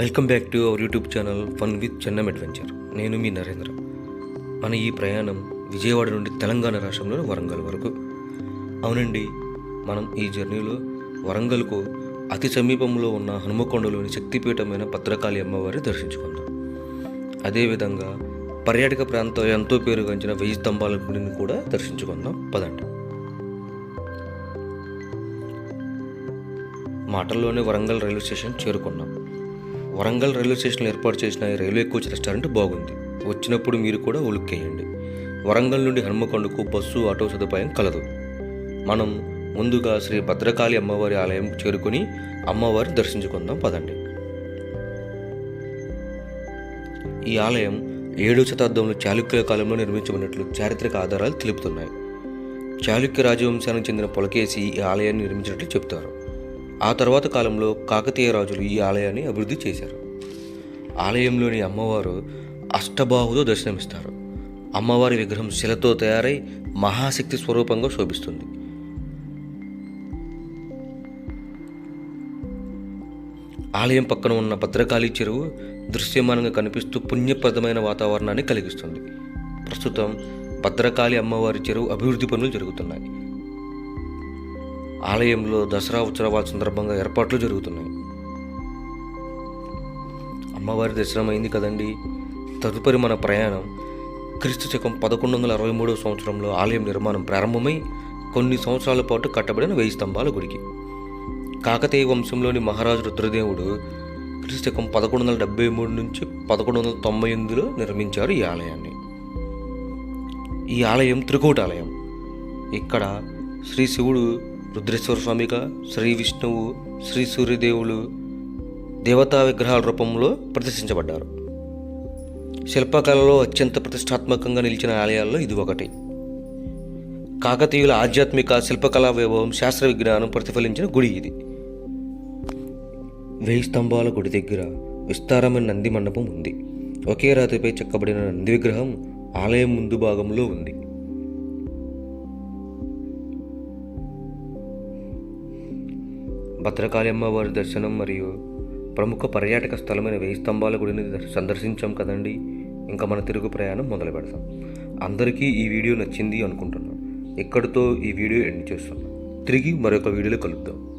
Welcome back to our YouTube channel fun with Chennam adventure. నేను మీ నరేంద్ర. మన ఈ ప్రయాణం విజయవాడ నుండి తెలంగాణ రాష్ట్రంలోని వరంగల్ వరకు. అవునండి మనం ఈ జర్నీలో వరంగల్కు అతి సమీపంలో ఉన్న హనుమకొండలోని శక్తిపీఠమైన భద్రకాళి అమ్మవారిని దర్శించుకుందాం. అదేవిధంగా పర్యాటక ప్రాంతం ఎంతో పేరుగాంచిన వెయ్యి స్తంభాల గుడిని కూడా దర్శించుకుందాం. పదండి. మాటల్లోనే వరంగల్ రైల్వే స్టేషన్ చేరుకున్నాం. వరంగల్ రైల్వే స్టేషన్లో ఏర్పాటు చేసిన రైల్వే కోచ్ రెస్టారెంట్ బాగుంది. వచ్చినప్పుడు మీరు కూడా ఉలుక్కేయండి వరంగల్ నుండి హనుమకొండకు బస్సు ఆటో సదుపాయం కలదు. మనం ముందుగా శ్రీ భద్రకాళి అమ్మవారి ఆలయం చేరుకుని అమ్మవారిని దర్శించుకుందాం పదండి. ఈ ఆలయం ఏడవ శతాబ్దంలో చాళుక్యుల కాలంలో నిర్మించబడినట్లు చారిత్రక ఆధారాలు తెలుపుతున్నాయి. చాళుక్య రాజవంశానికి చెందిన పొలకేసి ఈ ఆలయాన్ని నిర్మించినట్లు చెప్తారు. ఆ తర్వాత కాలంలో కాకతీయ రాజులు ఈ ఆలయాన్ని అభివృద్ధి చేశారు. ఆలయంలోని అమ్మవారు అష్టబాహుతో దర్శనమిస్తారు. అమ్మవారి విగ్రహం శిలతో తయారై మహాశక్తి స్వరూపంగా శోభిస్తుంది. ఆలయం పక్కన ఉన్న భద్రకాళి చెరువు దృశ్యమానంగా కనిపిస్తూ పుణ్యప్రదమైన వాతావరణాన్ని కలిగిస్తుంది. ప్రస్తుతం భద్రకాళి అమ్మవారి చెరువు అభివృద్ధి పనులు జరుగుతున్నాయి. ఆలయంలో దసరా ఉత్సవాల సందర్భంగా ఏర్పాట్లు జరుగుతున్నాయి. అమ్మవారి దర్శనం అయింది కదండి. తదుపరి మన ప్రయాణం క్రీస్తు శకం పదకొండు వందల అరవై మూడవ సంవత్సరంలో ఆలయం నిర్మాణం ప్రారంభమై కొన్ని సంవత్సరాల పాటు కట్టబడిన వెయ్యి స్తంభాల గుడికి. కాకతీయ వంశంలోని మహారాజు రుద్రదేవుడు క్రీస్తుకం పదకొండు వందల డెబ్బై మూడు నుంచి పదకొండు వందల తొంభై ఎనిమిదిలో నిర్మించారు ఈ ఆలయాన్ని. ఈ ఆలయం త్రికూటాలయం. ఇక్కడ శ్రీ శివుడు రుద్రేశ్వర స్వామిగా శ్రీ విష్ణువు శ్రీ సూర్యదేవులు దేవతా విగ్రహాల రూపంలో ప్రదర్శించబడ్డారు. శిల్పకళలో అత్యంత ప్రతిష్టాత్మకంగా నిలిచిన ఆలయాల్లో ఇది ఒకటి. కాకతీయుల ఆధ్యాత్మిక శిల్పకళా వైభవం శాస్త్ర విజ్ఞానం ప్రతిఫలించిన గుడి ఇది. వెయ్యి స్తంభాల గుడి దగ్గర విస్తారమైన నంది మండపం ఉంది. ఒకే రాతిపై చెక్కబడిన నంది విగ్రహం ఆలయం ముందు భాగంలో ఉంది. భద్రకాళి అమ్మవారి దర్శనం మరియు ప్రముఖ పర్యాటక స్థలమైన వెయ్యి స్తంభాల గుడిని సందర్శించాం కదండి. ఇంకా మన తిరుగు ప్రయాణం మొదలు పెడతాం. అందరికీ ఈ వీడియో నచ్చింది అనుకుంటున్నాను ఇక్కడితో ఈ వీడియో ఎండ్ చేస్తున్నాం తిరిగి మరొక వీడియోలో కలుద్దాం.